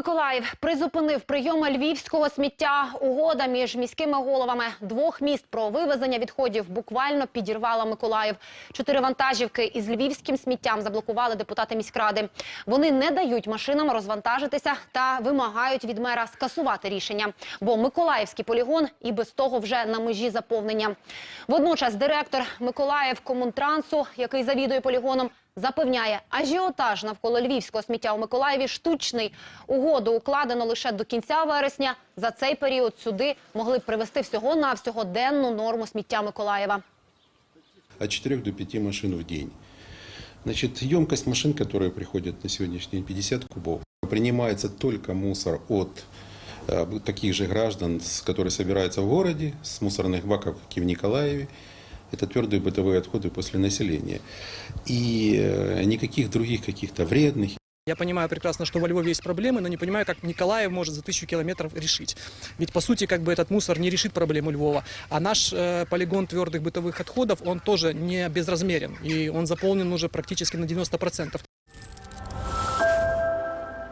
Миколаїв призупинив прийоми львівського сміття. Угода між міськими головами двох міст про вивезення відходів буквально підірвала Миколаїв. Чотири вантажівки із львівським сміттям заблокували депутати міськради. Вони не дають машинам розвантажитися та вимагають від мера скасувати рішення. Бо Миколаївський полігон і без того вже на межі заповнення. Водночас директор Миколаїв Комунтрансу, який завідує полігоном, запевняє, ажіотаж навколо львівського сміття у Миколаєві штучний. Угоду укладено лише до кінця вересня. За цей період сюди могли б привезти всього-навсього денну норму сміття Миколаєва. от 4 до 5 машин в день. Значит, емкость машин, которые приходят на сегодняшний день, 50 кубов. Принимается только мусор от э, таких же граждан, с- которые собираются в городе, с мусорных баков, как и в Николаеве. Это твердые бытовые отходы после населения. И э, никаких других каких-то вредных Я понимаю прекрасно, что во Львове есть проблемы, но не понимаю, как Николаев может за тысячу километров решить. Ведь, по сути, как бы этот мусор не решит проблему Львова. А наш э, полигон твердых бытовых отходов, он тоже не безразмерен. И он заполнен уже практически на 90%.